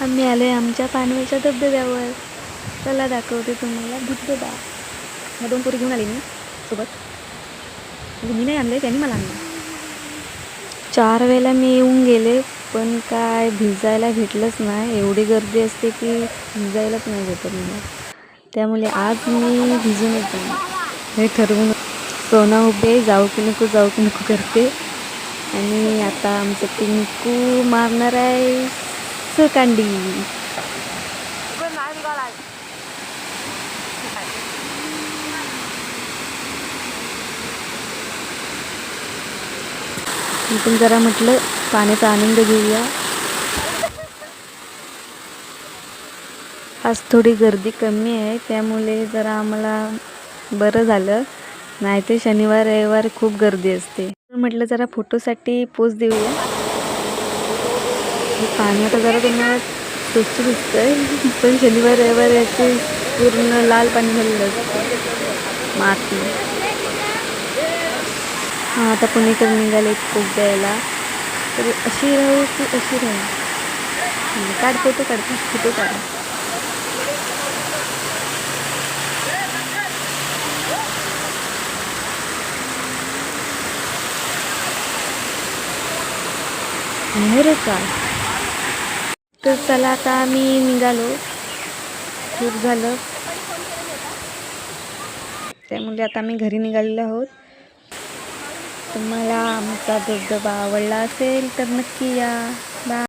आम्ही आलो आहे आमच्या पानवलच्या धबधब्यावर. चला दाखवते तुम्हाला धबधबा. मग दोन पोरी घेऊन आले मी सोबत. म्हणजे मी नाही आणले त्यांनी मला आणलं. चार वेळेला मी येऊन गेले पण काय भिजायला भेटलंच नाही. एवढी गर्दी असते की भिजायलाच नाही भेटत मला. त्यामुळे आज मी भिजूनच जाणार हे ठरवून सोना उभे जाऊ की नको जाऊ की नको करते. आणि आता आमचं पिंकू मारणार आहे. सुकांडी पण जरा म्हटलं पाण्याचा आनंद घेऊया. आज थोडी गर्दी कमी आहे त्यामुळे जरा आम्हाला बरं झालं. नाही ते शनिवार रविवार खूप गर्दी असते. म्हटलं जरा फोटोसाठी पोच देऊया. पाणी आता जरा त्यांना स्वच्छ दिसतंय पण शनिवार रविवार याचे पूर्ण लाल पाणी झालेलं असतं माती. हां आता पुणेकर निघाले कोक द्यायला तर अशी राहू की अशी राहू? हं, काढ फोटो काढ फोटो काढ? अरे तर चला आता आम्ही निघालो. खूप झालं. त्यामुळे आता आम्ही घरी निघालेलो आहोत. तुम्हाला आमचा धबधबा आवडला असेल तर नक्की या. बाय